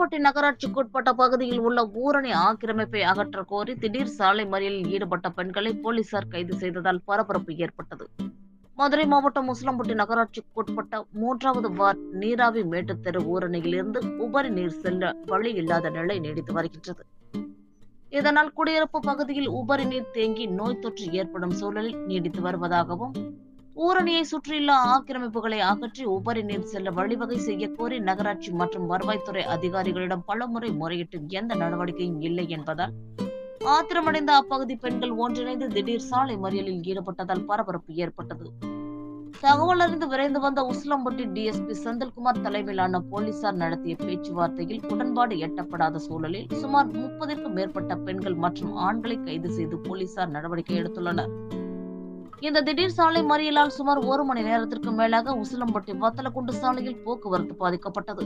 உசிலம்பட்டி நகராட்சிக்குட்பட்ட பகுதியில் உள்ள ஊரணி ஆக்கிரமிப்பை அகற்ற கோரி திடீர் சாலை மறியலில் ஈடுபட்ட பெண்களை போலீசார் கைது செய்ததால் பரபரப்பு ஏற்பட்டது. மதுரை மாவட்டம் முஸ்லம்பட்டி நகராட்சிக்குட்பட்ட மூன்றாவது வார்டு நீராவி மேட்டுத்தெரு ஊரணியிலிருந்து உபரி நீர் செல்ல வழி இல்லாத நிலை நீடித்து வருகின்றது. இதனால் குடியிருப்பு பகுதியில் உபரி நீர் தேங்கி நோய் தொற்று ஏற்படும் சூழலில் நீடித்து வருவதாகவும் ஊரணியை சுற்றியுள்ள ஆக்கிரமிப்புகளை அகற்றி உபரி நீர் செல்ல வழிவகை செய்ய கோரி நகராட்சி மற்றும் வருவாய்த்துறை அதிகாரிகளிடம் பலமுறை முறையிட்டும் எந்த நடவடிக்கையும் இல்லை என்பதால் ஆத்திரமடைந்த அப்பகுதி பெண்கள் ஒன்றிணைந்து திடீர் சாலை மறியலில் ஈடுபட்டதால் பரபரப்பு ஏற்பட்டது. தகவல் அறிந்து விரைந்து வந்த உஸ்லம்பட்டி டிஎஸ்பி செந்தில்குமார் தலைமையிலான போலீசார் நடத்திய பேச்சுவார்த்தையில் உடன்பாடு எட்டப்படாத சூழலில் சுமார் முப்பதிற்கும் மேற்பட்ட பெண்கள் மற்றும் ஆண்களை கைது செய்து போலீசார் நடவடிக்கை எடுத்துள்ளனர். இந்த திடீர் சாலை மறியலால் சுமார் ஒரு மணி நேரத்திற்கு மேலாக உசிலம்பட்டி வத்தலக்குண்டு சாலையில் போக்குவரத்து பாதிக்கப்பட்டது.